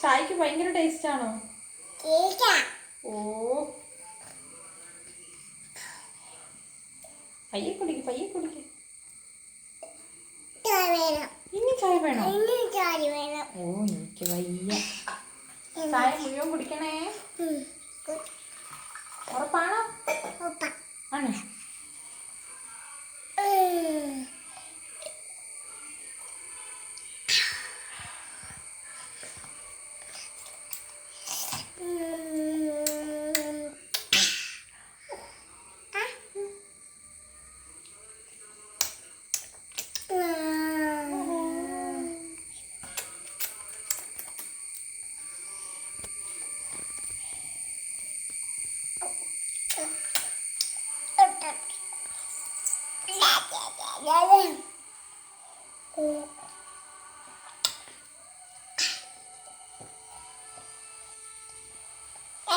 ചായക്ക് ഭയങ്കര ടേസ്റ്റ് ആണോ ഓ. പയ്യെ കുടിക്ക് പയ്യെ കുടിക്ക്. ഇനി ചായ വേണോ? ഓ എനിക്ക് വയ്യ. ചായ മുഴുവൻ കുടിക്കണേ. ഉറപ്പാണോ? ആണ്? Gel gel gel.